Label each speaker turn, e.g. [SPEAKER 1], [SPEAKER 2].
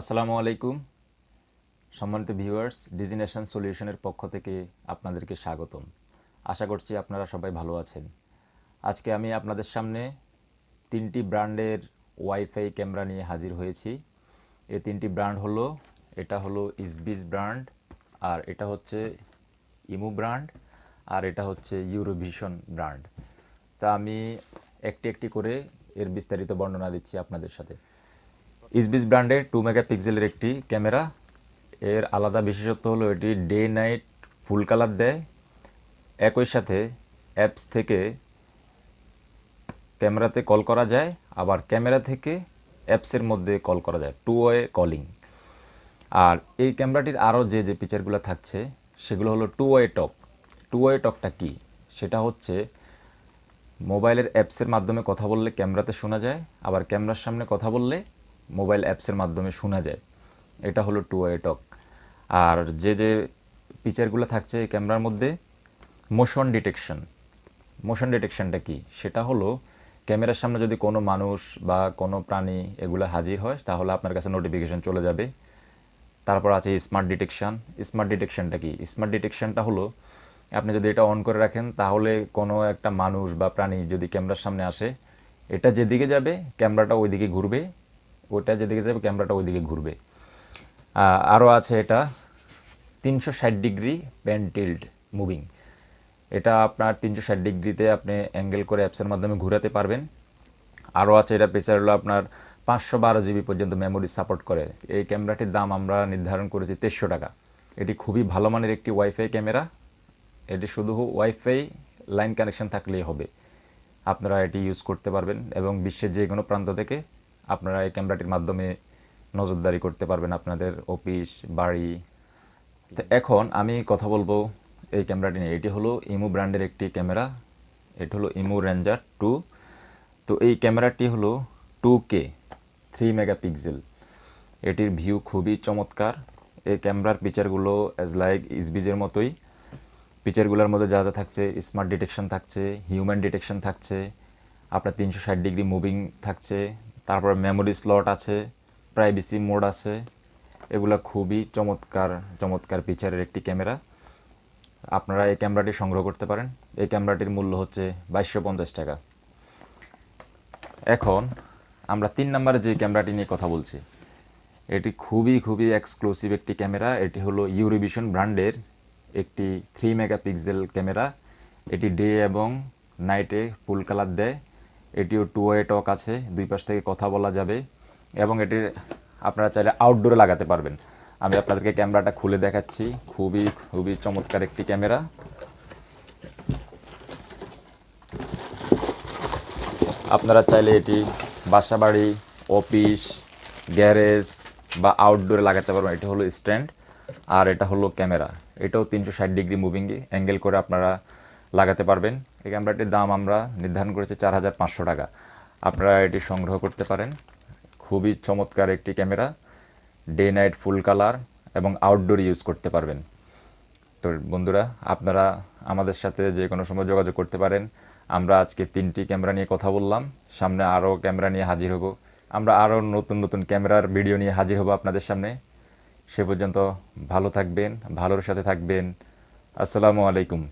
[SPEAKER 1] আসসালামু আলাইকুম। সম্মানিত ভিউয়ার্স, ডিজিনেশন সলিউশনের পক্ষ থেকে আপনাদেরকে স্বাগতম। আশা করছি আপনারা সবাই ভালো আছেন। আজকে আমি আপনাদের সামনে তিনটি ব্র্যান্ডের ওয়াইফাই ক্যামেরা নিয়ে হাজির হয়েছি। এই তিনটি ব্র্যান্ড হলো, এটা হলো ইসবিস ব্র্যান্ড, আর এটা হচ্ছে ইমু ব্র্যান্ড, আর এটা হচ্ছে ইউরোভিশন ব্র্যান্ড। তা আমি একটি একটি করে এর বিস্তারিত বর্ণনা দিচ্ছি আপনাদের সাথে। ইসবিস ব্র্যান্ডের টু মেগাপিক্সেলের একটি ক্যামেরা। এর আলাদা বিশেষত্ব হলো, এটি ডে নাইট ফুল কালার দেয়। একই সাথে অ্যাপস থেকে ক্যামেরাতে কল করা যায়, আবার ক্যামেরা থেকে অ্যাপসের মধ্যে কল করা যায় টু ওয়ে কলিং আর এই ক্যামেরাটির আরও যে যে ফিচারগুলো থাকছে, সেগুলো হলো two way talk two way টকটা কী? সেটা হচ্ছে মোবাইলের অ্যাপসের মাধ্যমে কথা বললে ক্যামেরাতে শোনা যায়, আবার ক্যামেরার সামনে কথা বললে মোবাইল অ্যাপসের মাধ্যমে শোনা যায়। এটা হলো টু ওয়ে টক। আর যে যে ফিচারগুলো থাকছে এই ক্যামেরার মধ্যে মোশন ডিটেকশন মোশন ডিটেকশনটা কি? সেটা হলো ক্যামেরার সামনে যদি কোনো মানুষ বা কোনো প্রাণী এগুলো হাজির হয়, তাহলে আপনার কাছে নোটিফিকেশন চলে যাবে। তারপর আছে স্মার্ট ডিটেকশন স্মার্ট ডিটেকশনটা কি? স্মার্ট ডিটেকশনটা হলো, আপনি যদি এটা অন করে রাখেন, তাহলে কোনো একটা মানুষ বা প্রাণী যদি ক্যামেরার সামনে আসে, এটা যেদিকে যাবে, ক্যামেরাটা ওইদিকে ঘুরবে। ওটা যেদিকে যাবে ক্যামেরাটা ওইদিকে ঘুরবে। আরও আছে এটা, তিনশো ষাট ডিগ্রি প্যান টিল্ড মুভিং। এটা আপনার তিনশো ষাট ডিগ্রিতে আপনি অ্যাঙ্গেল করে অ্যাপসের মাধ্যমে ঘোরাতে পারবেন। আরও আছে এটা ফিচার হলো আপনার পাঁচশো বারো জিবি পর্যন্ত মেমোরি সাপোর্ট করে। এই ক্যামেরাটির দাম আমরা নির্ধারণ করেছি তেইশশো টাকা। এটি খুবই ভালো মানের একটি ওয়াইফাই ক্যামেরা। এটি শুধু ওয়াইফাই লাইন কানেকশন থাকলেই হবে। আপনারা এটি ইউজ করতে পারবেন এবং বিশ্বের যে কোনো প্রান্ত থেকে আপনারা এই ক্যামেরাটির মাধ্যমে নজরদারি করতে পারবেন আপনাদের অফিস, বাড়ি। এখন আমি কথা বলব এই ক্যামেরাটি নিয়ে। এটি হলো ইমু ব্র্যান্ডের একটি ক্যামেরা। এটি হলো ইমু রেঞ্জার টু। তো এই ক্যামেরাটি হলো টু কে, থ্রি মেগাপিক্সেল। এটির ভিউ খুবই চমৎকার। এই ক্যামেরার পিকচারগুলো অ্যাজ লাইক ইসবিজের মতোই। পিকচারগুলোর মধ্যে যা যা থাকছে স্মার্ট ডিটেকশন থাকছে হিউম্যান ডিটেকশন থাকছে, আপনার তিনশো ষাট ডিগ্রি মুভিং থাকছে তারপর মেমোরি স্লট আছে প্রাইভেসি মোড আছে, এগুলো খুবই চমৎকার চমৎকার পিকচারের একটি ক্যামেরা আপনারা এই ক্যামেরাটি সংগ্রহ করতে পারেন। এই ক্যামেরাটির মূল্য হচ্ছে বাইশশো পঞ্চাশ টাকা। এখন আমরা তিন নম্বরে যে ক্যামেরাটি নিয়ে কথা বলছি, এটি খুবই খুবই এক্সক্লুসিভ একটি ক্যামেরা এটি হলো ইউরিভিশন ব্র্যান্ডের একটি থ্রি মেগাপিক্সেল ক্যামেরা এটি ডে এবং নাইটে ফুল কালার দেয়। এটিও টু ওয়ে টক আছে, দুই পাশ থেকে কথা বলা যাবে এবং এটির আপনারা চাইলে আউটডোরে লাগাতে পারবেন। আমি আপনাদেরকে ক্যামেরাটা খুলে দেখাচ্ছি, খুবই খুবই চমৎকার একটি ক্যামেরা। আপনারা চাইলে এটি বাসাবাড়ি অফিস গ্যারেজ বা আউটডোরে লাগাতে পারবেন। এটি হলো স্ট্যান্ড আর এটা হলো ক্যামেরা। এটাও তিনশো ষাট ডিগ্রি মুভিংয়ে অ্যাঙ্গেল করে আপনারা লাগাতে পারবেন। এই ক্যামেরাটির দাম আমরা নির্ধারণ করেছি চার হাজার পাঁচশো টাকা। আপনারা এটি সংগ্রহ করতে পারেন। খুবই চমৎকার একটি camera. Day night full colour এবং আউটডোর ইউজ করতে পারবেন। তো বন্ধুরা, আপনারা আমাদের সাথে যে কোনো সময় যোগাযোগ করতে পারেন। আমরা আজকে তিনটি ক্যামেরা নিয়ে কথা বললাম। সামনে আরও ক্যামেরা নিয়ে হাজির হব। আমরা আরও নতুন নতুন ক্যামেরার ভিডিও নিয়ে হাজির হব আপনাদের সামনে। সে পর্যন্ত ভালো থাকবেন, ভালোর সাথে থাকবেন। আসসালামু আলাইকুম।